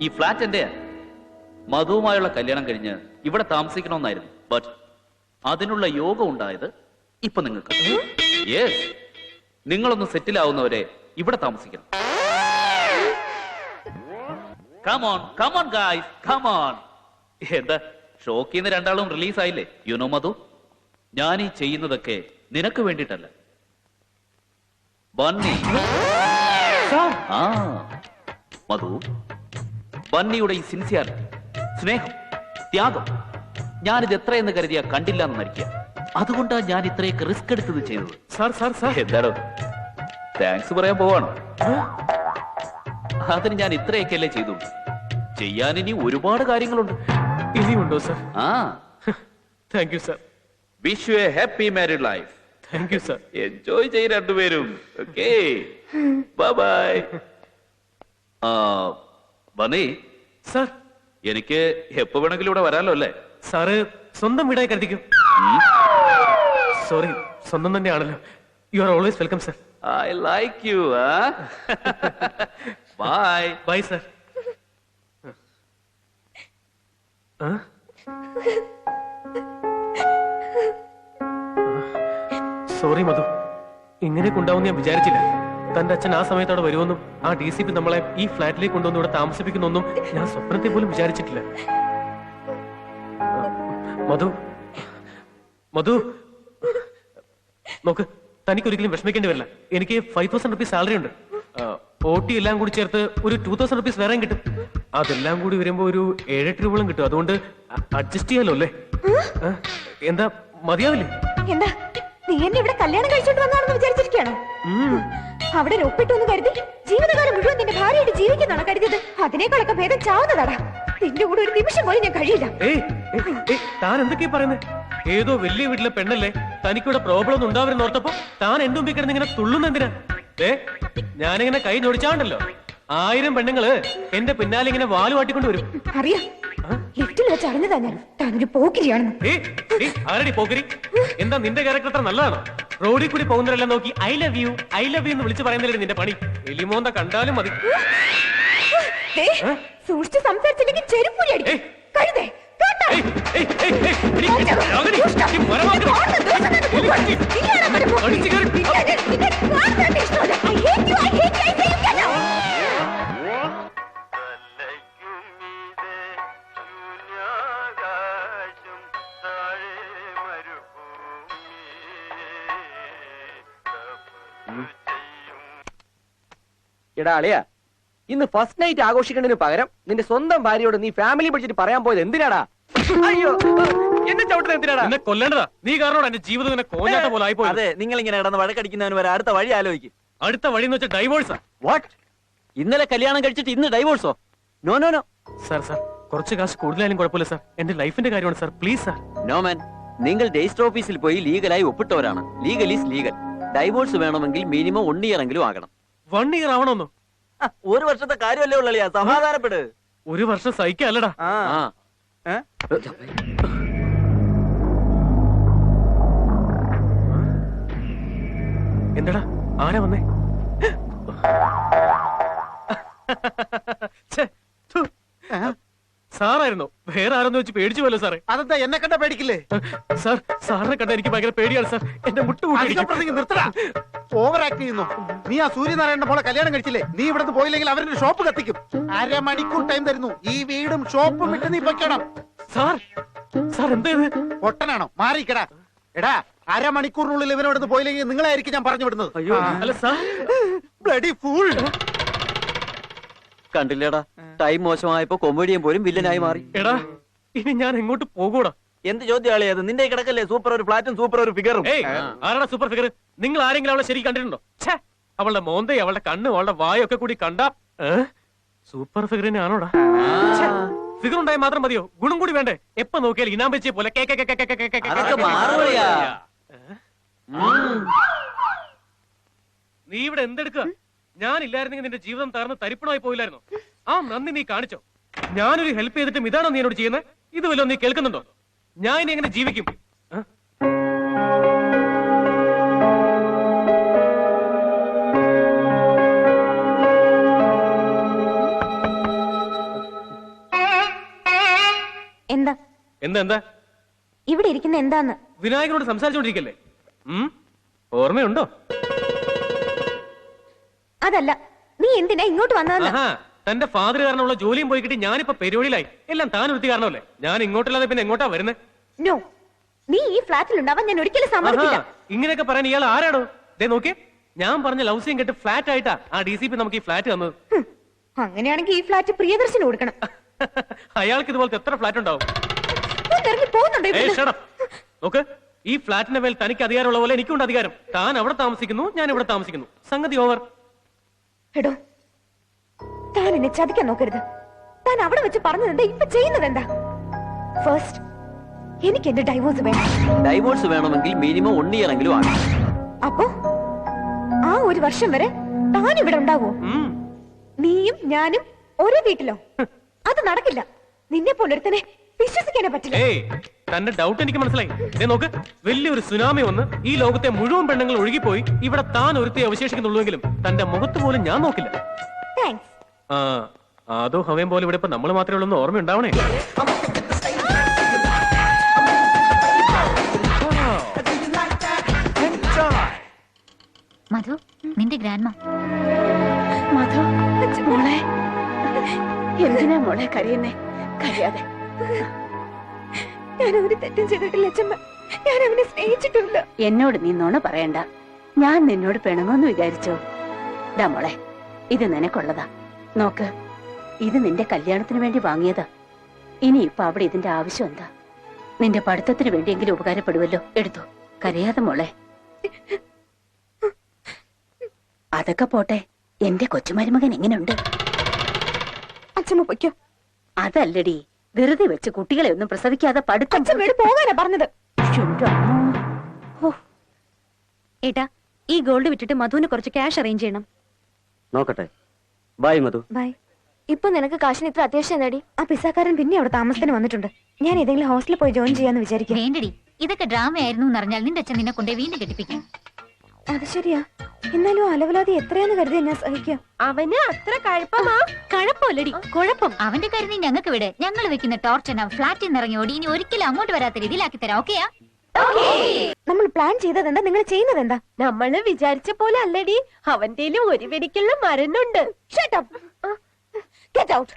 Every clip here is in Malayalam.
ഈ ഫ്ലാറ്റ് എന്റെയാ മധുവുമായുള്ള കല്യാണം കഴിഞ്ഞ് ഇവിടെ താമസിക്കണമെന്നായിരുന്നു. ബട്ട് അതിനുള്ള യോഗം ഉണ്ടായത് ഇപ്പൊ നിങ്ങൾക്ക്. യെസ് നിങ്ങളൊന്ന് സെറ്റിൽ ആവുന്നവരെ ഇവിടെ താമസിക്കണം. കമോൺ കമോൺ ഗായ്സ് കമോൺ എന്താ? ഷോക്കിൽ നിന്ന് രണ്ടാളും റിലീസ് ആയില്ലേ? യുനോ മധു ഞാൻ ഈ ചെയ്യുന്നതൊക്കെ നിനക്ക് വേണ്ടിട്ടല്ല ബണ്ണി ആ. മധു ബണ്ണിയുടെ ഈ സിൻസിയാരിറ്റി സ്നേഹം ത്യാഗം ഞാനിത് എത്രയെന്ന് കരുതിയാ കണ്ടില്ല എന്ന് മരിക്കുക. അതുകൊണ്ടാ ഞാൻ ഇത്രയൊക്കെ റിസ്ക് എടുത്തത് ചെയ്തത്. Sir sir sir. എന്താണോ താങ്ക്സ് പറയാൻ പോവാണോ? അതിന് ഞാൻ ഇത്രയൊക്കെ അല്ലേ ചെയ്തു. ചെയ്യാൻ ഇനി ഒരുപാട് കാര്യങ്ങളുണ്ട്. ഇനിയുണ്ടോ സാർ? ആ. Thank you sir. Wish you a happy married life thank you sir enjoy ചെയ്യും രണ്ടുപേരും. ഓക്കേ ബൈ ആ ബന്നി സാർ. എനിക്ക് എപ്പോ വേണമെങ്കിലും ഇവിടെ വരാലോ അല്ലേ? സാറ് സ്വന്തം വീടായി കരുതിക്കും. സോറി സ്വന്തം തന്നെയാണല്ലോ. You are always welcome sir I like you bye bye sir sorry Madhu. ഇങ്ങനെ കൊണ്ടാവും ഞാൻ വിചാരിച്ചില്ല. തന്റെ അച്ഛൻ ആ സമയത്തോടെ വരുമെന്നും ആ ഡി സി പി നമ്മളെ ഈ ഫ്ലാറ്റിലേക്ക് കൊണ്ടുവന്ന് ഇവിടെ താമസിപ്പിക്കുന്നൊന്നും ഞാൻ സ്വപ്നത്തെ പോലും വിചാരിച്ചിട്ടില്ല. മധു മധു നോക്ക് തനിക്ക് ഒരിക്കലും വിഷമിക്കേണ്ടി വരില്ല. എനിക്ക് ഫൈവ് തൗസൻഡ് റുപ്പീസ് സാലറി ഉണ്ട്. ഫോർട്ടി എല്ലാം കൂടി ചേർത്ത് ഒരു ടൂ തൗസൻഡ് റുപ്പീസ് വേറെയും കിട്ടും. അതെല്ലാം കൂടി വരുമ്പോ ഒരു ഏഴെട്ട് രൂപകളും കിട്ടും. അതുകൊണ്ട് അഡ്ജസ്റ്റ് ചെയ്യാലോ അല്ലേ? എന്താ മതിയാവില്ലേ? എന്താ നീ എന്നെ ഇവിടെ കല്യാണം കഴിച്ചോണ്ട് വന്നാണെന്ന് വിചാരിച്ചിരിക്കുകയാണോ? അവിടെ ഒപ്പിട്ടു എന്ന് കരുതി ജീവിതകാലം മുഴുവൻ നിന്റെ ഭാര്യയായിട്ട് ജീവിക്കുന്നതാണ് കരുതിയത്? അതിനേക്കാളൊക്കെ ഭേദം ചാവുന്നതാടാ. നിന്റെ കൂടെ ഒരു നിമിഷം പോലും ഞാൻ കഴിയില്ല. താൻ എന്തൊക്കെയാ പറയുന്നത് ഏതോ വലിയ വീട്ടിലെ പെണ്ണല്ലേ? തനിക്കിവിടെ പ്രോബ്ലം ഒന്നും ഉണ്ടാവരുന്ന് ഓർത്തപ്പോ താൻ എന്റെ മുമ്പിൽ കിടന്ന് ഇങ്ങനെ തുള്ളുന്ന എന്തിനാ? ഏ ഞാനിങ്ങനെ കൈ ഞൊടിച്ചാണ്ടല്ലോ. ആയിരം പെണ്ണുങ്ങൾ എന്റെ പിന്നാലെ ഇങ്ങനെ വാൽ വാട്ടിക്കൊണ്ട് വരും. അറിയാം. ലിഫ്റ്റിൽ വെച്ച് അറിഞ്ഞതാ ഞാൻ താനൊരു പോക്കിരിയാണെന്ന് ആരടി പോക്കരി എന്താ നിന്റെ ക്യാരക്ടർ അത്ര നല്ലതാണോ റോഡിൽ കൂടി പോകുന്നവരെല്ലാം നോക്കി I love you I love you എന്ന് വിളിച്ചു പറയുന്നില്ലേ നിന്റെ പണി എലിമോന്ത കണ്ടാലും മതി സൂക്ഷിച്ച് സംസാരിച്ചില്ലെങ്കിൽ ചെരുപ്പുരി അടിക്കും. കഴുതേ കേട്ടോ? എടാ അളിയാ ഇന്ന് ഫസ്റ്റ് നൈറ്റ് ആഘോഷിക്കുന്നതിന് പകരം നിന്റെ സ്വന്തം ഭാര്യയോട് നീ ഫാമിലി പിടിച്ചിട്ട് പറയാൻ പോയത് എന്തിനാടാ? അയ്യോ എന്നെ ചവിട്ടുന്നത് എന്തിനാടാ? എന്നെ കൊല്ലേണ്ടതാ. നീ കാരണം എന്റെ ജീവിതം എന്നെ കോഞ്ഞാട്ട പോലെ ആയിപ്പോയി അതെ നിങ്ങൾ ഇങ്ങനെ ഇടന്ന് വഴക്കടിക്കുന്നവന് വരെ അടുത്ത വഴി ആലോചിക്കും. അടുത്ത വഴി എന്ന് വെച്ചാൽ ഡൈവോഴ്സാ വാട്ട് ഇന്നലെ കല്യാണം കഴിച്ചിട്ട് ഇന്ന് ഡൈവോഴ്സോ no no no sir sir കുറച്ച് കാശ് കൂടുതലായാലും കുഴപ്പമില്ല സാർ എന്റെ ലൈഫിന്റെ കാര്യമാണ് sir please sir no man നിങ്ങൾ രജിസ്റ്റർ ഓഫീസിൽ പോയി ലീഗലായി ഒപ്പിട്ടവരാണ്. ലീഗൽ ഈസ് ലീഗൽ ഡൈവോഴ്സ് വേണമെങ്കിൽ മിനിമം ഒൺ ഇയർ എങ്കിലും ആകണം. വൺ ഇയർ ആവണമെന്നോ? ഒരു വർഷത്തെ കാര്യമല്ലേ ഉള്ളിയാ സമാധാനപ്പെട്. ഒരു വർഷം സഹിക്കല്ലടാ? എന്താടാ? ആരാ വന്നേ? സാറായിരുന്നു? വേറെ ആരെന്ന് വെച്ച് പേടിച്ചു പോലോ സാറേ. അതെന്താ എന്നെ കണ്ട പേടിക്കില്ലേ? സാർ സാറിനെ കണ്ട എനിക്ക് ഭയങ്കര പേടിയാണ് സാർ. എന്റെ മുട്ടുകൂട്ടി നിർത്തടാ. ഓവർ ആക്ട് ചെയ്യുന്നു. നീ ആ സൂര്യനാരായണന്റെ മോളെ കല്യാണം കഴിച്ചില്ലേ? നീ ഇവിടുന്ന് പോയില്ലെങ്കിൽ അവരുടെ ഷോപ്പ് കത്തിക്കും. അരമണിക്കൂർ ടൈം തരുന്നു. ഈ വീടും ഷോപ്പും വിട്ട് നീ പൊയ്ക്കണം. സാർ സാർ എന്താ പൊട്ടനാണോ? മാറിക്കടാ എടാ അരമണിക്കൂറിനുള്ളിൽ ഇവനോട് പോയില്ലെങ്കിൽ നിങ്ങളായിരിക്കും ഞാൻ പറഞ്ഞു വിടുന്നത്. അല്ല സാർ. ബ്ലഡി ഫൂൾ കണ്ടില്ലേടാ ടൈം മോശമായപ്പോ കൊമേഡിയൻ പോലും വില്ലനായി മാറി. എടാ ഇനി ഞാൻ എങ്ങോട്ട് പോകൂടാ? എന്ത് ചോദ്യം അത് നിന്റെ കിടക്കല്ലേ സൂപ്പർ ഒരു ഫ്ലാറ്റും സൂപ്പർ ഒരു ഫിഗറും ഏയ് ആരാടാ സൂപ്പർ ഫിഗർ നിങ്ങൾ ആരെങ്കിലും അവളെ ശരി കണ്ടിട്ടുണ്ടോ ഛേ അവളുടെ മോന്ത അവളുടെ കണ്ണ് അവളുടെ വായൊക്കെ കൂടി കണ്ട സൂപ്പർ ഫിഗറിനെ ആണോടാ ഫിഗർ ഉണ്ടായ മാത്രം മതിയോ ഗുണം കൂടി വേണ്ടേ എപ്പ നോക്കിയാൽ ഇനാം വെച്ചേ പോലെ കേ, കേ, കേ, കേ, കേ, കേ, കേ, കേ, കേ, അതൊക്കെ കേ. മാറുകയാ. നീ ഇവിടെ എന്തെടുക്കുക ഞാനില്ലായിരുന്നെങ്കിൽ നിന്റെ ജീവിതം തകർന്ന് തരിപ്പണമായി പോയില്ലായിരുന്നു ആ നന്ദി നീ കാണിച്ചോ ഞാനൊരു ഹെൽപ്പ് ചെയ്തിട്ടും ഇതാണോ നീ എന്നോട് ചെയ്യുന്നത് ഇത് വല്ലതും നീ കേൾക്കുന്നുണ്ടോ ഞാൻ ഇനി എങ്ങനെ ജീവിക്കും എന്താ? എന്താ എന്താ? ഇവിടെ ഇരിക്കുന്ന എന്താന്ന്? വിനായകനോട് സംസാരിച്ചോണ്ടിരിക്കല്ലേ? ഉം? ഓർമ്മയുണ്ടോ? അതല്ല നീ എന്തിനാ ഇങ്ങോട്ട് വന്നതെന്ന്? ആഹാ തന്റെ ഫാദർ കാരണമുള്ള ജോലിയും പോയി കിട്ടി ഞാനിപ്പോ പരിപാടിയിലായി എല്ലാം താൻ ഒരുത്തി കാരണമല്ലേ? ഞാൻ ഇങ്ങോട്ടല്ലാതെ പിന്നെ എങ്ങോട്ടാ വരുന്നത് നോ നീ ഈ ഫ്ലാറ്റിൽ ഉണ്ടാവാൻ ഞാൻ ഒരിക്കലും സമ്മതിക്കില്ല. ഇങ്ങനെയൊക്കെ പറയാൻ ഇയാൾ ആരാണോ ദേ നോക്കി ഞാൻ പറഞ്ഞ ലവ് സീൻ കേട്ട് ഫ്ലാറ്റ് ആയിട്ടാ ആ ഡി സി പി നമുക്ക് ഈ ഫ്ലാറ്റ് തന്നത്. അങ്ങനെയാണെങ്കിൽ ഈ ഫ്ലാറ്റ് പ്രിയദർശന് കൊടുക്കണം. അയാൾക്ക് ഇതുപോലത്തെ എത്ര ഫ്ലാറ്റ് ഉണ്ടാവും? നോക്ക് ഈ ഫ്ലാറ്റിന്റെ മേൽ തനിക്ക് അധികാരമുള്ള പോലെ എനിക്കുണ്ട് അധികാരം. താൻ അവിടെ താമസിക്കുന്നു ഞാൻ ഇവിടെ താമസിക്കുന്നു. സംഗതി ഓവർ എടോ താൻ എന്നെ ചതിക്കാൻ നോക്കരുത്. താൻ അവിടെ വെച്ച് പറഞ്ഞത് ഇപ്പൊ ചെയ്യുന്നത് എന്താ ഫസ്റ്റ് എനിക്ക് എന്റെ ഡൈവോഴ്സ് വേണം. ഡൈവോഴ്സ് വേണമെങ്കിൽ മിനിമം വൺ ഇയർ എങ്കിലും ആണ് അപ്പോ ആ ഒരു വർഷം വരെ താൻ ഇവിടെ ഉണ്ടാവോ നീയും ഞാനും ഒരേ വീട്ടിലോ? അത് നടക്കില്ല. നിന്നെ പോലൊരുത്തനെ വിശ്വസിക്കാനേ പറ്റില്ല. ഏയ് തന്റെ ഡൗട്ട് എനിക്ക് മനസ്സിലായി. ദേ നോക്ക് വലിയൊരു സുനാമി വന്ന് ഈ ലോകത്തെ മുഴുവൻ പെണ്ണുങ്ങൾ ഒഴുകിപ്പോയി. ഇവിടെ താൻ ഒരുത്തെ അവശേഷിക്കുന്നുള്ളൂവെങ്കിലും തന്റെ മുഖത്ത് പോലും ഞാൻ നോക്കില്ല. താങ്ക്സ് ആ അതോ ഹവയും പോലെ ഇവിടെ ഇപ്പൊ നമ്മൾ മാത്രമേ ഉള്ളൂ ഓർമ്മ ഓർമ്മയുണ്ടാവണേ? നിന്റെ ഗ്രാൻഡ്മ. മധു മോളെ. എന്തിനാ മോളെ കരയുന്നേ? കരയാതെ. ഞാൻ ഒരു തെറ്റും ചെയ്തിട്ടില്ല അച്ഛമ്മ. ഞാൻ അവനെ സ്നേഹിച്ചിട്ടില്ല എന്നോട് നീ നുണ പറയണ്ട. ഞാൻ നിന്നോട് പിണങ്ങോന്ന് വിചാരിച്ചോ? ഡാ മോളെ ഇത് നിനക്കുള്ളതാ. നോക്ക് ഇത് നിന്റെ കല്യാണത്തിന് വേണ്ടി വാങ്ങിയതാ. ഇനി ഇപ്പൊ അവിടെ ഇതിന്റെ ആവശ്യം എന്താ? നിന്റെ പഠിത്തത്തിന് വേണ്ടിയെങ്കിലും ഉപകാരപ്പെടുവല്ലോ. എടുത്തു. കരയാതെ മോളെ. അതൊക്കെ പോട്ടെ. എന്റെ കൊച്ചുമരുമകൻ എങ്ങനെയുണ്ട്? അച്ഛമ്മ പൊയ്ക്കോ. അതല്ലടി. വെറുതെ വെച്ച് കുട്ടികളെ ഒന്നും പ്രസവിക്കാതെ പഠിത്തം പോകാനാ പറഞ്ഞത്. ഏട്ടാ ഈ ഗോൾഡ് വിറ്റിട്ട് മധുവിന് കുറച്ച് ക്യാഷ് അറേഞ്ച് ചെയ്യണം. നോക്കട്ടെ. By Madhu. ബൈ ഇപ്പൊ നിനക്ക് കാശിന് ഇത്ര അത്യാവശ്യം നേടി ആ പിസാക്കാരൻ പിന്നെ അവിടെ താമസത്തിന് വന്നിട്ടുണ്ട്. ഞാൻ ഏതെങ്കിലും ഹോസ്റ്റലിൽ പോയി ജോയിൻ ചെയ്യാന്ന് വിചാരിക്കും വേണ്ടടി. ഇതൊക്കെ ഡ്രാമ ആയിരുന്നു എന്നറിഞ്ഞാൽ നിന്റെ അച്ഛൻ നിന്നെ കൊണ്ടേ വീണ്ടും കെട്ടിപ്പിക്കും. അത് ശരിയാ. എന്നാലും അലവലാതി എത്രയാന്ന് കരുതി ഞാൻ സഹിക്കാം. അവന് അത്ര കഴപ്പമാ. കഴപ്പമല്ലടി. കുഴപ്പം. അവന്റെ കരുതി ഞങ്ങൾക്ക് വിട്. ഞങ്ങൾ വെക്കുന്ന ടോർച്ചന ഫ്ലാറ്റിൽ നിന്ന് ഇറങ്ങി ഓടി. ഇനി ഒരിക്കലും അങ്ങോട്ട് വരാത്ത രീതിയിലാക്കി തരാം. ഓക്കെയാ നമ്മൾ പ്ലാൻ ചെയ്തതെന്താ? നിങ്ങൾ ചെയ്യുന്നത് എന്താ നമ്മൾ വിചാരിച്ച പോലെ അല്ലടി. അവന്റെയിലും ഒരു വെടിക്കുള്ള മരുന്നുണ്ട് get out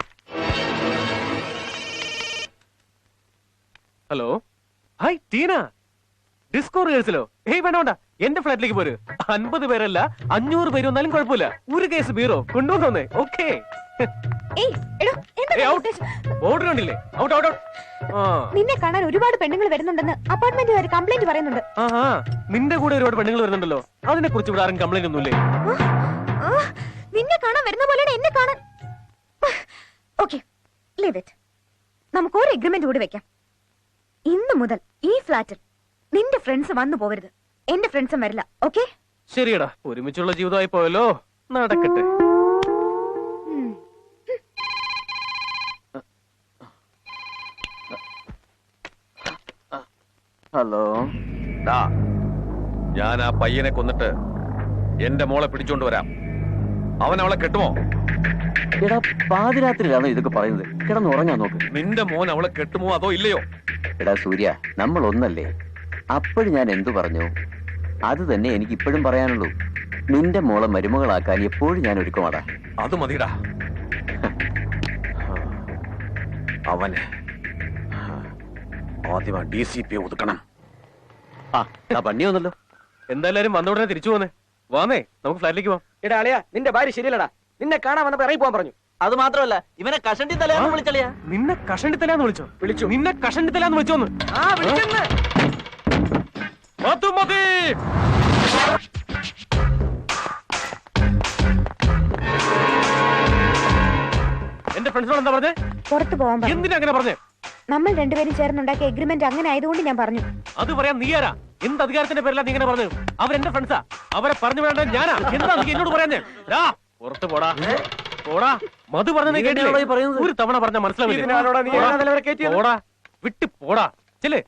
hello hi Teena disco റിഹേഴ്സലോ ഏയ് വേണ്ട വേണ്ട. എന്റെ ഫ്ലാറ്റിലേക്ക് പോര്. അൻപത് പേരല്ല അഞ്ഞൂറ് പേര് വന്നാലും കുഴപ്പമില്ല. ഒരു കേസ് ബീറോ കൊണ്ടുവന്നേ ഓക്കേ? ഓർഡർ ഉണ്ടില്ലേ ഔട്ട് ഔട്ട് നിന്നെ കാണാൻ ഒരുപാട് പെണ്ണുങ്ങൾ വരുന്നുണ്ടെന്ന് അപ്പാർട്ട്മെന്റുകാർ കംപ്ലൈന്റ് പറയുന്നുണ്ട്. ആഹാ നിന്റെ കൂടെ ഒരുപാട് പെണ്ണുങ്ങൾ വരുന്നുണ്ടല്ലോ. അതിനെ കുറിച്ച് ഇവിടെ ആരും കംപ്ലൈന്റ് ഒന്നുമില്ലേ? നിന്നെ കാണാൻ വരുന്ന പോലെയാണ് എന്നെ കാണാൻ. ഓക്കെ ലീവ് ഇറ്റ് നമുക്ക് ഒരു എഗ്രിമെന്റ് കൂടി വെക്കാം. ഇന്ന് മുതൽ ഈ ഫ്ലാറ്റിൽ നിന്റെ ഫ്രണ്ട്സ് വന്നു പോവരുത്. എന്റെ ഫ്രണ്ട്സും വരില്ല. ഓക്കെ ശരിയടാ. ഒരുമിച്ചുള്ള ജീവിതമായി പോയല്ലോ. നടക്കട്ടെ. ഹലോ. ഡാ ഞാൻ ആ പയ്യനെ കൊന്നിട്ട് എന്റെ മോളെ പിടിച്ചോണ്ട് വരാം. അവൻ അവളെ കെട്ടുമോ? എടാ പാതിരാത്രിയിലാണ് ഇതൊക്കെ പറയുന്നത്? കിടന്ന് ഉറങ്ങാൻ നോക്ക്. നിന്റെ മോൻ അവളെ കെട്ടുമോ അതോ ഇല്ലയോ? എടാ സൂര്യ നമ്മൾ ഒന്നല്ലേ? അപ്പോഴും ഞാൻ എന്തു പറഞ്ഞു? അത് തന്നെ എനിക്ക് ഇപ്പോഴും പറയാനുള്ളൂ. നിന്റെ മോളെ മരുമകളാക്കാൻ എപ്പോഴും ഞാൻ ഒരുക്കമാടാ. അത് മതിടാ. അവന് ആദ്യം ഡി സി പി ഒതുക്കണം. ആ പണി വന്നല്ലോ. എന്തായാലും വന്ന ഉടനെ തിരിച്ചു പോന്നെ. വാന്നേ നമുക്ക് ഫ്ലാറ്റിലേക്ക് പോവാം. എടാ അളിയാ നിന്റെ ഭാര്യ ശരിയല്ലടാ. നിന്നെ കാണാൻ വന്നപ്പോ ഇറങ്ങി പോവാൻ പറഞ്ഞു. അത് മാത്രമല്ല ഇവനെ കഷണ്ടി തലയാന്ന് വിളിച്ചളിയാ. നിന്നെ കഷണ്ടി തലയാന്ന് വിളിച്ചോ? വിളിച്ചു. നിന്നെ കഷണ്ടി തലയാന്ന് വിളിച്ചോന്ന്. ആ വിളിച്ചെന്ന്. മതി എന്റെ ഫ്രണ്ട്സിനോട് എന്താ പറഞ്ഞേ? പുറത്തു പോവാൻ പറഞ്ഞു. എന്തിനാ അങ്ങനെ പറഞ്ഞേ? നമ്മൾ രണ്ടുപേരും ചേർന്നുണ്ടാക്കിയ എഗ്രിമെന്റ് അങ്ങനെ ആയതുകൊണ്ട് ഞാൻ പറഞ്ഞു. അത് പറയാൻ നീ ആരാ? എന്ത് അധികാരത്തിന്റെ പേരിലാ നീ ഇങ്ങനെ പറഞ്ഞു അവരെന്റെ ഫ്രണ്ട്സാ അവരെ പറഞ്ഞു വേണ്ട ഞാനാ. എന്താ നീ എന്നോട് പറയാഞ്ഞേ? ഡാ, പുറത്ത് പോടാ. പോടാ. മധു പറഞ്ഞ നീ നീ കേട്ടില്ലേ? ഒരു തവണ പറഞ്ഞ മനസ്സിലാവില്ല? വിട്ട് പോടാ. ചെല്ലേ.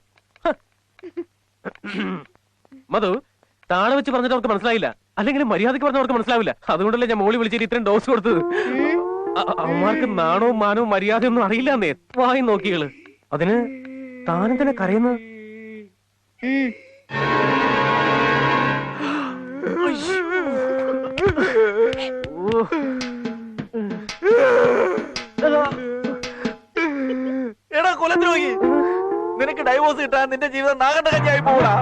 മധു താഴെ വെച്ച് പറഞ്ഞിട്ട് അവർക്ക് മനസ്സിലായില്ല. അല്ലെങ്കിൽ മര്യാദയ്ക്ക് പറഞ്ഞവർക്ക് മനസ്സിലാവില്ല. അതുകൊണ്ടല്ലേ ഞാൻ മോളി വിളിച്ചിട്ട് ഇത്രയും ഡോസ് കൊടുത്തത്. അമ്മമാർക്ക് നാണവും മാനവും മര്യാദയൊന്നും അറിയില്ല എന്ന്. വായി നോക്കികൾ അതിന് താനും കരയുന്നത് ഉം. എടാ കൊലദ്രോഹി നിനക്ക് ഡൈവോഴ്സ് കിട്ടാൻ നിന്റെ ജീവിതം നാഗണ്ട കഞ്ഞായി പോടാ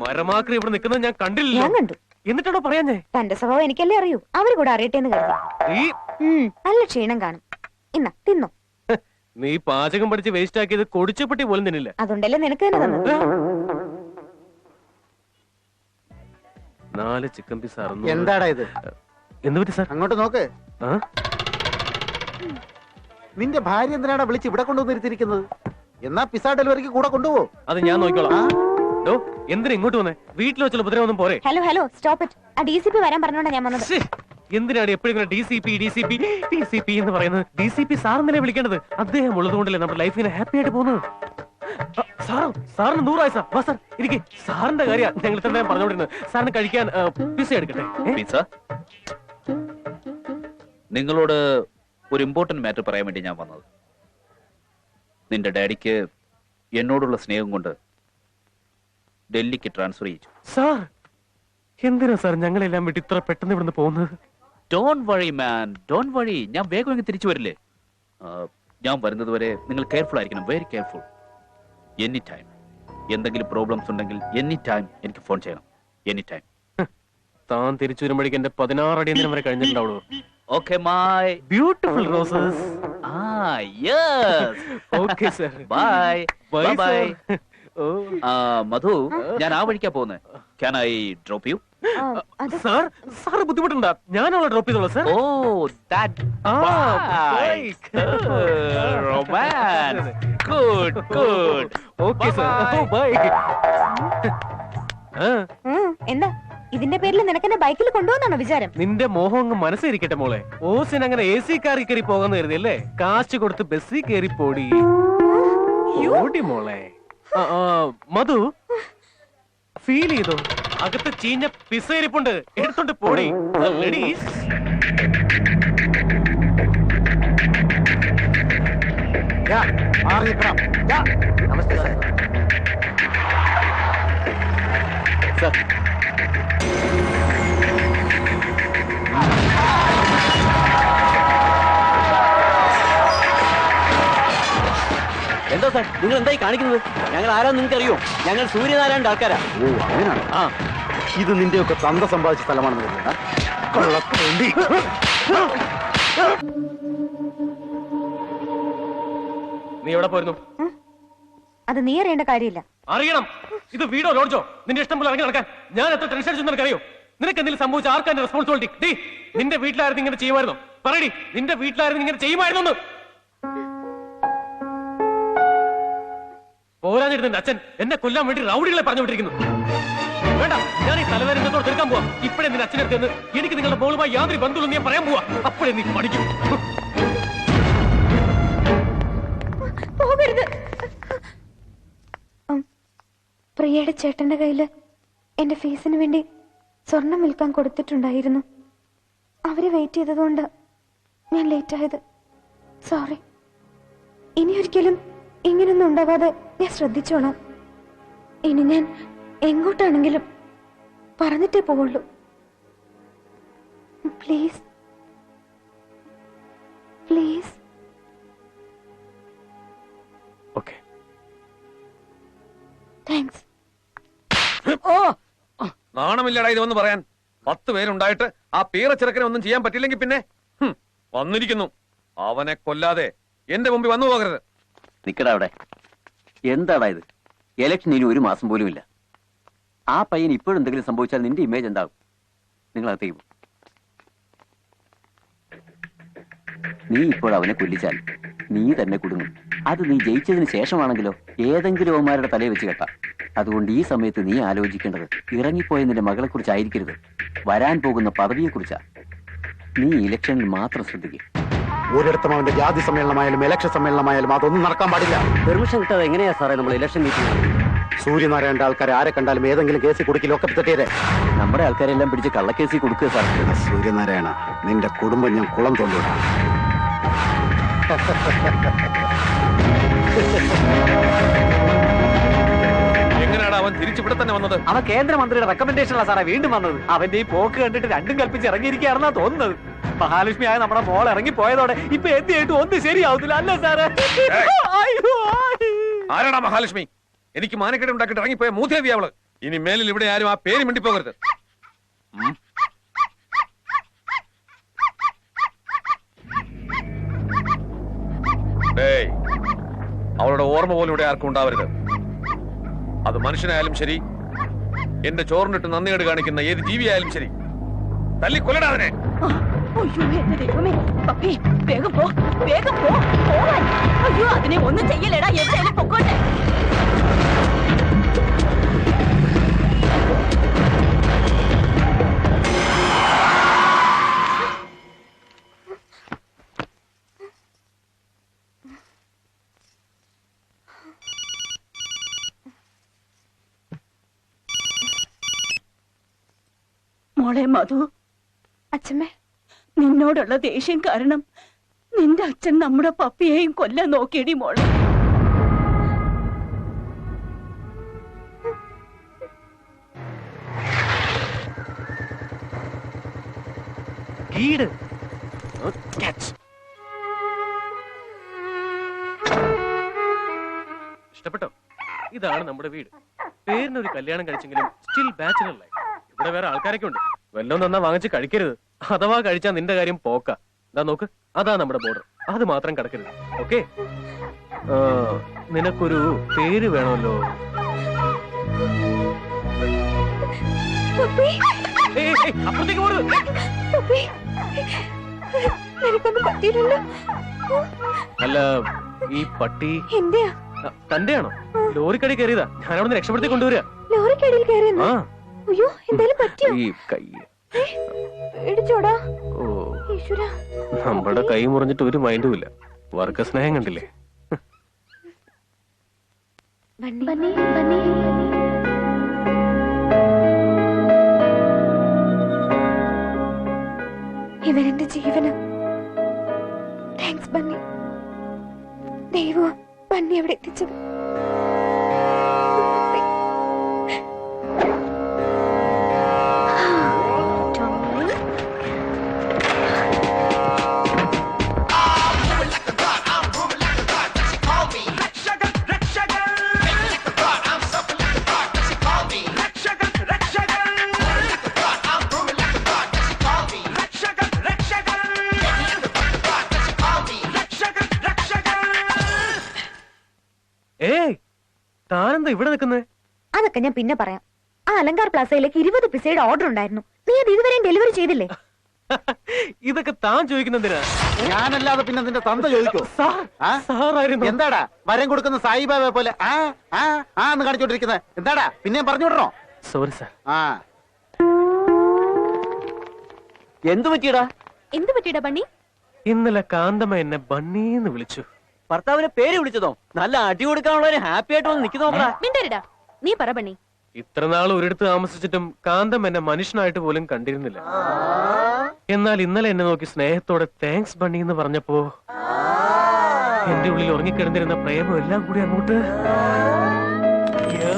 മരമാക്രി ഇവിടെ നിൽക്കുന്നത് ഞാൻ കണ്ടില്ല. ഞാൻ കണ്ടു. എന്നിട്ടാണോ പറയാഞ്ഞേ? തന്റെ സ്വഭാവം എനിക്കല്ലേ അറിയൂ? അവർ കൂടെ അറിയട്ടെ എന്ന് കരുതി. നല്ല ക്ഷീണം കാണും. ഇന്ന തിന്നോ. നീ പാചകം പഠിച്ച് വേസ്റ്റ് ആക്കിയത് കൊടിച്ചപ്പെട്ടി പോലും തിന്നില്ല. അതുകൊണ്ടല്ലേ നിനക്ക് തന്നെ തന്നത്? നാല് ചിക്കൻ പീസ് എന്താടാ ഇത്? എന്ത് പറ്റി സാർ? അങ്ങോട്ട് നോക്ക്. ആ? നിന്റെ ഭാര്യ എന്തിനാണ് വിളിച്ച് ഇവിടെ കൊണ്ടുവന്നിരുത്തിരിക്കുന്നത് എന്നാ പിസ ഡെലിവറിക്ക് കൂടെ കൊണ്ടുപോകും. അത് ഞാൻ നോക്കിക്കോളാം. ഡോ എന്തിനാ ഇങ്ങോട്ട് വന്നേ? വീട്ടിൽ വെച്ചുള്ള ഉപദ്രവം പോരെ? Hello hello stop it. ആ ഡി സി പി വരാൻ പറഞ്ഞോണ്ടാ ഞാൻ വന്നത്. ശ്ശേ, എന്തിനാണ് എപ്പോഴും ഇങ്ങനെ D C P D C P D C P എന്ന് പറയുന്നത്? ഡി സി പി സാറിനെ വിളിക്കേണ്ടത്? അദ്ദേഹം ഉള്ളതുകൊണ്ടല്ലേ നമ്മുടെ ലൈഫ് ഇങ്ങനെ ഹാപ്പി ആയിട്ട് പോകുന്നത്? ആ, സാറും സാറിന് നൂറായി സാർ. വാ സാർ ഇരിക്കെ. സാറിന്റെ കാര്യം ഞങ്ങൾ തന്നെ പറഞ്ഞുകൊണ്ടിരുന്നത്. സാറിന് കഴിക്കാൻ പിസ എടുക്കട്ടെ? പിസ നിങ്ങളോട് ഒരു ഇമ്പോർട്ടന്റ് മാറ്റർ പറയാൻ വേണ്ടി ഞാൻ വന്നത്. നിന്റെ ഡാഡിക്ക് എന്നോടുള്ള സ്നേഹം കൊണ്ട് ഡൽഹിക്ക് ട്രാൻസ്ഫർ ചെയ്യിച്ചു. സാർ എന്തിനാ സാർ ഞങ്ങളെല്ലാം വിട്ട് ഇത്ര പെട്ടെന്ന് ഇവിടുന്ന് പോകുന്നത്? ഡോൺ വഴി മാൻ ഡോൺ വഴി ഞാൻ വേഗം ഇങ്ങ് തിരിച്ചു വരില്ലേ? ഞാൻ വരുന്നത് വരെ നിങ്ങൾ കെയർഫുൾ ആയിരിക്കണം. വെരി കെയർഫുൾ എനി ടൈം എന്തെങ്കിലും പ്രോബ്ലംസ് ഉണ്ടെങ്കിൽ എനി ടൈം എനിക്ക് ഫോൺ ചെയ്യണം. എനി ടൈം താൻ തിരിച്ചു വരുമ്പോഴേക്കും എന്റെ പതിനാറ് എന്തിനും വരെ കഴിഞ്ഞിട്ടുണ്ടാവുള്ളൂ. ഓക്കെ മൈ ബ്യൂട്ടിഫുൾ റോസസ് ആ yes okay sir bye bye bye Madhu ഞാൻ ആ വഴിക്കാ പോകുന്നത് can I drop you sir sir ബുദ്ധിമുട്ടുണ്ടാ? ഞാൻ അവളെ ഡ്രോപ്പ് ചെയ്തോളാം sir oh that romance good good okay sir bye എന്താ? ഇതിന്റെ പേരിൽ നിനക്കെന്നെ ബൈക്കിൽ കൊണ്ടുപോകുന്നാണോ വിചാരം? നിന്റെ മോഹം അങ്ങ് മനസ്സിരിക്കട്ടെ മോളെ. ഓസിന് അങ്ങനെ എ സി കാറിൽ കയറി പോകാന്ന് കരുതിയല്ലേ? കാശ് കൊടുത്ത് ബസ്സിൽ കയറി പോടി. ഓടി മോളെ. ആ, ആ, മധു ഫീൽ ചെയ്തോ? അകത്ത് ചീഞ്ഞ പിസയിരിപ്പുണ്ട് എടുത്തോണ്ട് പോടി. നമസ്തേ സാർ എന്താ സാർ? നിങ്ങൾ എന്തായി കാണിക്കുന്നത്? ഞങ്ങൾ ആരാന്ന് നിങ്ങൾക്ക് അറിയോ? ഞങ്ങൾ സൂര്യനാരായണന്റെ ആൾക്കാരാ. ഓ അങ്ങനെയാണ്? ആ. ഇത് നിന്റെയൊക്കെ തന്ത സമ്പാദിച്ച സ്ഥലമാണെന്ന്? നീ എവിടെ പോയിരുന്നു? അത് നീ അറിയേണ്ട കാര്യമില്ല. അറിയണം. ഇത് വീടോ ലോഡ്ജോ? നിന്റെ ഇഷ്ടം പോലെ ഇറങ്ങി നടക്കാൻ. ഞാൻ എത്ര ടെൻഷൻ അടിച്ചു നിനക്കറിയോ നിനക്ക് എന്തെങ്കിലും സംഭവിച്ച ആർക്കാന്റെ റെസ്പോൺസിബിലിറ്റി ഡീ നിന്റെ വീട്ടിലായിരുന്നു ഇങ്ങനെ ചെയ്യുമായിരുന്നു. പറയടി നിന്റെ വീട്ടിലായിരുന്നു ഇങ്ങനെ ചെയ്യുമായിരുന്നു പോരാഞ്ഞിരുന്ന അച്ഛൻ എന്നെ കൊല്ലാൻ വേണ്ടി റൗഡികളെ പറഞ്ഞു വിട്ടിരിക്കുന്നു. വേണ്ട ഞാൻ ഈ തലവേദനത്തോട് തീർക്കാൻ പോവാ. ഇപ്പഴേ നിന്റെ അച്ഛനടുത്ത് എനിക്ക് നിങ്ങളുടെ മോളുമായി യാതൊരു ബന്ധുവില്ലെന്ന് ഞാൻ പറയാൻ പോവാ. അപ്പോഴേ നീ പഠിക്കും. പ്രിയയുടെ ചേട്ടന്റെ കയ്യിൽ എന്റെ ഫീസിന് വേണ്ടി സ്വർണം വിൽക്കാൻ കൊടുത്തിട്ടുണ്ടായിരുന്നു. അവർ വെയിറ്റ് ചെയ്തതുകൊണ്ട് ഞാൻ ലേറ്റ് ആയത്. സോറി ഇനി ഒരിക്കലും ഇങ്ങനൊന്നും ഉണ്ടാവാതെ ഞാൻ ശ്രദ്ധിച്ചോളാം. ഇനി ഞാൻ എങ്ങോട്ടാണെങ്കിലും പറഞ്ഞിട്ടേ പോവുള്ളൂ. പ്ലീസ് പ്ലീസ് താങ്ക്സ് നാണമില്ലടാ ഇതൊന്ന് പറയാൻ. പത്ത് പേരുണ്ടായിട്ട് ആ പീറച്ചിറക്കനെ ഒന്നും ചെയ്യാൻ പറ്റില്ലെങ്കിൽ പിന്നെ വന്നിരിക്കുന്നു. അവനെ കൊല്ലാതെ എന്റെ മുമ്പിൽ വന്നു പോകരുത്. നിക്കടാ അവിടെ. എന്താടാ ഇത്? ഇലക്ഷൻ ഇനി ഒരു മാസം പോലും ഇല്ല ആ പയ്യൻ ഇപ്പോഴും എന്തെങ്കിലും സംഭവിച്ചാൽ നിന്റെ ഇമേജ് എന്താകും? നിങ്ങൾ അകത്തേക്ക് പോ. നീ ഇപ്പോൾ അവനെ കൊല്ലിച്ചാൽ നീ തന്നെ കുടുങ്ങും. അത് നീ ജയിച്ചതിന് ശേഷമാണെങ്കിലോ ഏതെങ്കിലും അവന്മാരുടെ തലയിൽ വെച്ച് കെട്ടാം. അതുകൊണ്ട് ഈ സമയത്ത് നീ ആലോചിക്കേണ്ടത് ഇറങ്ങിപ്പോയ നിന്റെ മകളെ കുറിച്ചായിരിക്കരുത് വരാൻ പോകുന്ന പദവിയെ കുറിച്ചാ നീ ഇലക്ഷനിൽ മാത്രം ശ്രദ്ധിക്കും. ഒരിടത്തും അവന്റെ ജാതി സമ്മേളനമായാലും ഇലക്ഷൻ സമ്മേളനമായാലും അതൊന്നും നടക്കാൻ പാടില്ല. പെർമിഷൻ കിട്ടാതെ എങ്ങനെയാ സാറേ നമ്മൾ ഇലക്ഷൻ മീറ്റിംഗ് സൂര്യനാരായണന്റെ ആൾക്കാരെ ആരെ കണ്ടാലും ഏതെങ്കിലും കേസിൽ കൊടുക്കില്ല ഒക്കെ തെറ്റിയതേ നമ്മുടെ ആൾക്കാരെല്ലാം പിടിച്ച് കള്ളക്കേസിൽ കൊടുക്കുക സാർ സൂര്യനാരായണ നിന്റെ കുടുംബം ഞാൻ കുളം തൊള്ളൂടാ എങ്ങനെയാണ് അവൻ തിരിച്ചിവിടെ തന്നെ വന്നത്? അവൻ കേന്ദ്രമന്ത്രിയുടെ റെക്കമെൻഡേഷനിലാണ് സാറേ വീണ്ടും വന്നത്. അവന്റെ ഈ പോക്ക് കണ്ടിട്ട് രണ്ടും കൽപ്പിച്ച് ഇറങ്ങിയിരിക്കുകയാണെന്നാ തോന്നുന്നത്. മഹാലക്ഷ്മിയായ നമ്മുടെ മോൾ ഇറങ്ങി പോയതോടെ ഇപ്പൊ എന്ത് ഒന്ന് ശരിയാവുന്നില്ല അല്ലേ സാറേ? അയ്യോ ആരാടാ മഹാലക്ഷ്മി? എനിക്ക് മാനക്കേട് ഉണ്ടാക്കിയിട്ട് ഇറങ്ങിപ്പോയ മൂത്തേവി അവൾ. ഇനി മേലിൽ ഇവിടെ ആരും ആ പേര് മിണ്ടിപ്പോകരുത്. അവളുടെ ഓർമ്മ പോലും ഇവിടെ ആർക്കും ഉണ്ടാവരുത്. അത് മനുഷ്യനായാലും ശരി എന്റെ ചോറിനിട്ട് നന്ദികേട് കാണിക്കുന്ന ഏത് ജീവിയായാലും ശരി. തല്ലി കൊല്ലടാ അതിനെ അയ്യോ എന്റെ ദൈവമേ വേഗം പോ വേഗം പോ അതിനെ ഒന്നും ചെയ്യലേടാ എവിടെയാലും പൊക്കോട്ടെ? മോളെ മധു. അച്ഛമ്മേ നിന്നോടുള്ള ദേഷ്യം കാരണം നിന്റെ അച്ഛൻ നമ്മുടെ പപ്പിയെയും കൊല്ലാൻ നോക്കിയടി മോളെ. ഇഷ്ടപ്പെട്ടോ? ഇതാണ് നമ്മുടെ വീട്. പേരിനൊരു കല്യാണം കഴിച്ചെങ്കിലും സ്റ്റിൽ ബാച്ചിലർ ഇവിടെ വേറെ ആൾക്കാരൊക്കെ ഉണ്ട്. വല്ലതും തന്നാ വാങ്ങിച്ച് കഴിക്കരുത്. അഥവാ കഴിച്ചാ നിന്റെ കാര്യം പോക്ക. ഇതാ നോക്ക് അതാ നമ്മുടെ ബോർഡർ അത് മാത്രം കിടക്കരുത്. ഓക്കെ നിനക്കൊരു പേര് വേണമല്ലോ. അപ്പുറത്തേക്ക് അല്ല ഈ പട്ടി തന്റെയാണോ? ലോറിക്കടി കയറിയതാ. ഞാൻ അവിടെ നിന്ന് രക്ഷപ്പെടുത്തി കൊണ്ടുവരിക. ലോറിക്കടിയിൽ കയറിയ അയ്യോ എന്തായാലും പറ്റിയോ? ഈ കൈ. ഇടിച്ചോടാ ഓ. ഈശ്വര. നമ്മുടെ കൈ മുറിഞ്ഞിട്ട് ഒരു മൈൻഡും ഇല്ല. വർക്ക സ്നേഹം കണ്ടില്ലേ? ബണ്ണി. ബണ്ണി ഇവരെന്റെ ജീവനം. Thanks Bunny. ദൈവം ബണ്ണി അവിടെ എത്തിച്ചത്? ഇവിടെ നിൽക്കുന്നത് അതൊക്കെ ഞാൻ പിന്നെ പറയാം. ആ അലങ്കാർ പ്ലാസയിലേക്ക് ഇരുപത് പിസയുടെ ഓർഡർ ഉണ്ടായിരുന്നു. നീ അത് ഇതുവരെയും ഡെലിവറി ചെയ്തില്ലേ? ഇതൊക്കെ താൻ ചോദിക്കുന്നെന്തിനാ ഞാനല്ലാതെ പിന്നെ നിന്റെ തന്ത ചോദിക്കോ? സാറായിരുന്നു. എന്താടാ? വരം കൊടുക്കുന്ന സായിബാബ പോലെ ആ ആ ആ എന്ന് കാണിച്ചോണ്ടിരിക്കുന്നത് എന്താടാ? പിന്നെ പറഞ്ഞു വിടണോ? സോറി സാർ ആ. എന്തു പറ്റിയടാ? എന്ത് പറ്റിയടാ ബണ്ണി? ഇന്നലെ കാന്തമ്മ എന്നെ ബണ്ണീന്ന് വിളിച്ചു. ഭർത്താവിനെ പേര് വിളിച്ചതോ? നല്ല അടി കൊടുക്കാനുള്ള ഹാപ്പി ആയിട്ട് വന്ന് നിൽക്കുന്നു മിണ്ടരുടാ. നീ പറ പണി ഇത്ര നാൾ ഒരിടത്ത് താമസിച്ചിട്ടും കാന്തം എന്നെ മനുഷ്യനായിട്ട് പോലും കണ്ടിരുന്നില്ല. എന്നാൽ ഇന്നലെ എന്നെ നോക്കി സ്നേഹത്തോടെ താങ്ക്സ് ബണ്ണി എന്ന് പറഞ്ഞപ്പോ എന്റെ ഉള്ളിൽ ഉറങ്ങിക്കിടന്നിരുന്ന പ്രേമം എല്ലാം കൂടി അങ്ങോട്ട്. യ്യോ.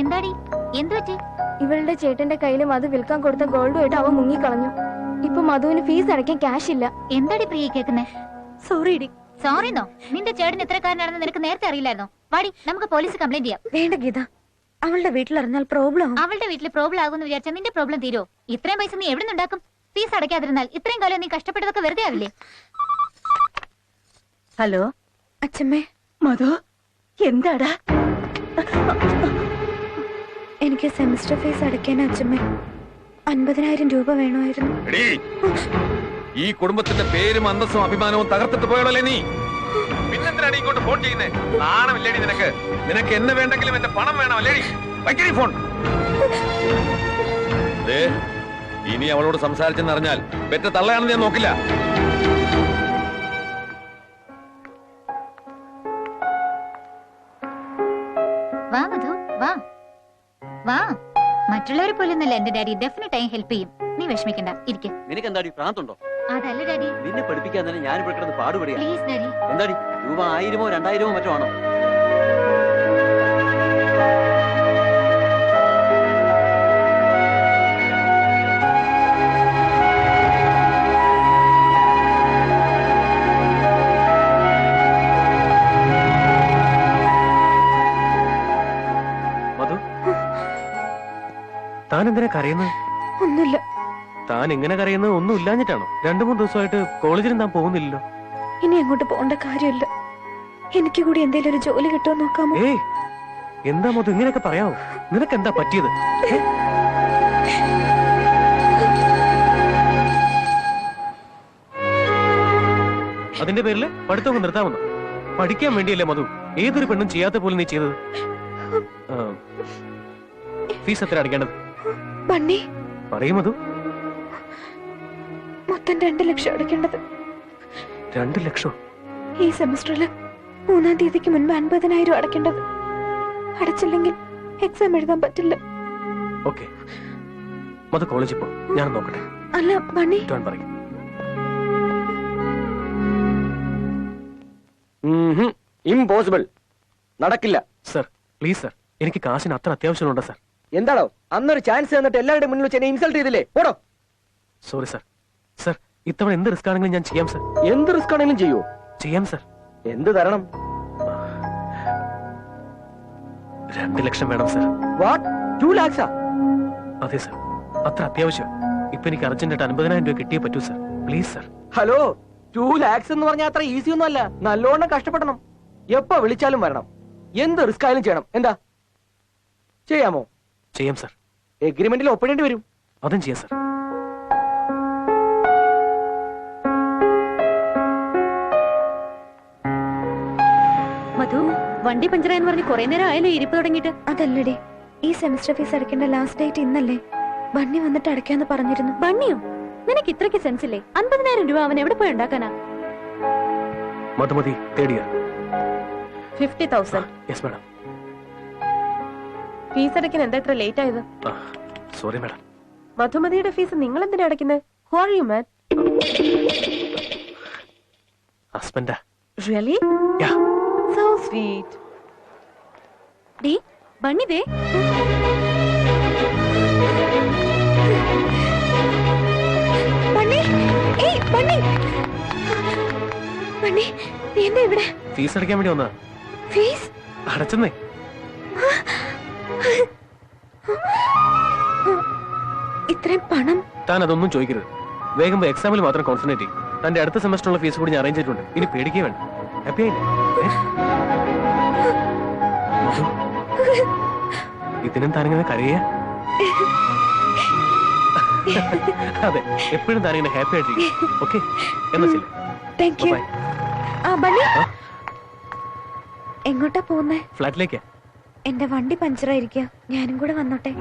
എന്താടി? എന്തു പറ്റി? ഇവളുടെ ചേട്ടന്റെ കയ്യിൽ മധു വിൽക്കാൻ കൊടുത്ത ഗോൾഡുമായിട്ട് അവൻ മുങ്ങിക്കളഞ്ഞു. ഇപ്പൊ മധുവിന് ഫീസ് അടയ്ക്കാൻ ക്യാഷ് ഇല്ല. എന്താടി പ്രിയ കേക്കുന്നേ സോറി ഡി. സോറിന്നോ നിന്റെ ചേട്ടൻ എത്ര കാരനാണെന്ന് നിനക്ക് നേരത്തെ അറിയില്ലായിരുന്നോ? വാടി നമുക്ക് പോലീസ് കംപ്ലൈന്റ് ചെയ്യാം. വേണ്ട ഗീത. അവളുടെ വീട്ടിൽ അറിഞ്ഞാൽ പ്രോബ്ലം അവളുടെ വീട്ടിൽ പ്രോബ്ലം ആകുമെന്ന് വിചാരിച്ചാൽ നിന്റെ പ്രോബ്ലം തീരോ? ഇത്രയും പൈസ നീ എവിടെ നിന്നുണ്ടാക്കും? ഫീസ് അടയ്ക്കാതിരുന്നാൽ ഇത്രയും കാലം നീ കഷ്ടപ്പെട്ടതൊക്കെ വെറുതെ ആവില്ലേ? ഹലോ? അച്ഛമ്മേ. മധു എന്താടാ? എനിക്ക് സെമിസ്റ്റർ ഫീസ് അടയ്ക്കാൻ അച്ഛമ്മേ അൻപതിനായിരം രൂപ വേണമായിരുന്നു. എടീ, ഈ കുടുംബത്തിന്റെ പേരും അന്തസ്സും അഭിമാനവും തകർത്തിട്ട് പോയാലേ നീ? പിന്നെന്തിനാണ് ഇങ്ങോട്ട് ഫോൺ ചെയ്യുന്നത് നാണമില്ലേടി നിനക്ക്. നിനക്ക് എന്നെ വേണ്ടെങ്കിലും എന്റെ പണം വേണം അല്ലേടി വയ്ക്കടി ഫോൺ ദേ, ഇനി അവളോട് സംസാരിച്ചെന്നറിഞ്ഞാൽ പെറ്റ തള്ളയാണെന്ന് ഞാൻ നോക്കില്ല. വാ മധു വാ. വാ. മറ്റുള്ളവരെ പോലൊന്നല്ല എന്റെ ഡാഡി ഡെഫിനറ്റ് ആയി ഹെൽപ്പ് ചെയ്യും. നീ വിഷമിക്കണ്ട. ഇരിക്കെ. നിനക്ക് എന്താടി പ്രാന്തുണ്ടോ? അതല്ല ഡാഡി. നിന്നെ പഠിപ്പിക്കാൻ തന്നെ ഞാൻ ഇവിടെ കിടന്ന് പാടുപടിയാ. Please daddy. എന്താടി? രൂപ ആയിരമോ രണ്ടായിരമോ മറ്റോ ആണോ? താൻ എന്തിനാ കരയുന്നത്? ഒന്നുമില്ല. താൻ എങ്ങനെ കരയുന്നത് ഒന്നും ഇല്ലാഞ്ഞിട്ടാണോ? രണ്ടു മൂന്ന് ദിവസമായിട്ട് കോളേജിൽ താൻ പോകുന്നില്ലല്ലോ. ഇനി എങ്ങോട്ട് പോകേണ്ട കാര്യമില്ല. എനിക്ക് കൂടി എന്തെങ്കിലും ഒരു ജോലി കിട്ടുമോ നോക്കാമോ? ഏയ് എന്താ മോ ഇങ്ങനെയൊക്കെ പറയാമോ നിനക്ക് എന്താ പറ്റിയത് അതിന്റെ പേരിൽ പഠിത്തമൊക്കെ നിർത്താമെന്നോ പഠിക്കാൻ വേണ്ടിയല്ലേ മധു ഏതൊരു പെണ്ണും ചെയ്യാത്ത പോലും നീ ചെയ്തത്? ഫീസ് എത്ര അടയ്ക്കേണ്ടത്? ബണ്ണി പറയും മധു. മൊത്തം രണ്ട് ലക്ഷം അടയ്ക്കേണ്ടത്. രണ്ട് ലക്ഷം? ഈ സെമസ്റ്ററിൽ മൂന്നാം തീയതിക്ക് മുൻപ് അൻപതിനായിരം അടയ്ക്കേണ്ടത്. അടച്ചില്ലെങ്കിൽ എക്സാം എഴുതാൻ പറ്റില്ല. ഓക്കെ. മധു കോളേജിൽ പോ. ഞാൻ നോക്കട്ടെ. അല്ല ബണ്ണി ഞാൻ പറയും. ഇമ്പോസിബിൾ നടക്കില്ല. Sir please sir. എനിക്ക് കാശിന് അത്ര അത്യാവശ്യമുണ്ടോ സർ? എന്താണോ? അന്നൊരു ചാൻസ് തന്നിട്ട് എല്ലാവരുടെ മുന്നിൽ വെച്ച് എന്നെ ഇൻസൾട്ട് ചെയ്തില്ലേ? ഓടോ സോറി സർ സർ ഇത്തവണ എന്ത് റിസ്ക് ആണെങ്കിലും ഞാൻ ചെയ്യാം സർ എന്ത് റിസ്ക് ആണെങ്കിലും ചെയ്യോ? ചെയ്യാം സർ എന്ത് തരണം? രണ്ട് ലക്ഷം വേണം സർ വാട്ട് ടു ലാക്സാ അതെ സർ അത്ര അത്യാവശ്യം. ഇപ്പൊ എനിക്ക് അർജന്റായിട്ട് അൻപതിനായിരം രൂപ കിട്ടിയേ പറ്റൂ sir please sir hello two lakhs എന്ന് പറഞ്ഞാൽ അത്ര ഈസി ഒന്നും അല്ല. നല്ലോണം കഷ്ടപ്പെടണം. എപ്പോ വിളിച്ചാലും വരണം. എന്ത് റിസ്ക് ആയാലും ചെയ്യണം. എന്താ? ചെയ്യാമോ? ചെയ്യാം സർ എഗ്രിമെന്റിൽ ഒപ്പിടേണ്ടി വരും. അതും ചെയ്യാം സർ മധു വണ്ടി പഞ്ചറായെന്ന് പറഞ്ഞ് കുറെ നേരം ആയാലും ഇരിപ്പ് തുടങ്ങിയിട്ട്. അതല്ലടി. ഈ സെമിസ്റ്റർ ഫീസ് അടയ്ക്കേണ്ട ലാസ്റ്റ് ഡേറ്റ് ഇന്നല്ലേ. ബണ്ണി വന്നിട്ട് അടയ്ക്കാന്ന് പറഞ്ഞിരുന്നു. ബണ്ണിയോ? നിനക്ക് ഇത്രയ്ക്ക് സെൻസ് ഇല്ലേ? അൻപതിനായിരം രൂപ അവൻ എവിടെ പോയി ഉണ്ടാക്കാനാ? Madhumathi third year fifty thousand yes madam fees അടയ്ക്കാൻ എന്താ ഇത്ര ലേറ്റ് ആയത്? സോറി മാഡം മധുമതിയുടെ ഫീസ് നിങ്ങൾ എന്തിനാ അടയ്ക്കുന്നത് ഹു ആർ യു മാൻ ഹസ്ബൻഡാ റിയലി യാ സോ സ്വീറ്റ് ഡി ബണ്ണി ദേ. ബണ്ണി ഏയ് ബണ്ണി. ബണ്ണി നീ എന്താ ഇവിടെ? ഫീസ് അടയ്ക്കാൻ വേണ്ടി വന്നാ ഫീസ് അടച്ചെന്നേ. ഇത്രയും പണം? താൻ അതൊന്നും ചോദിക്കരുത്. വേഗം എക്സാമിൽ മാത്രം കോൺസെൻട്രേറ്റ് ചെയ്യും. തന്റെ അടുത്ത സെമസ്റ്ററുള്ള ഫീസ് കൂടി ഞാൻ അറേഞ്ച് ചെയ്തിട്ടുണ്ട്. ഇനി പേടിക്കേ വേണ്ട. ഹാപ്പി ആയില്ലേ? ഇതിനും താനിങ്ങനെ കരയ? അതെ എപ്പോഴും താനിങ്ങനെ ഹാപ്പി ആയിട്ടിരിക്കും. ഓക്കെ എന്നാ ശരി. താങ്ക് യു ആ ബണ്ണി എങ്ങോട്ടാ പോകുന്നേ? ഫ്ലാറ്റിലേക്കാ എന്റെ വണ്ടി പഞ്ചറായിരിക്കാം. ഞാനും കൂടെ വന്നോട്ടെ.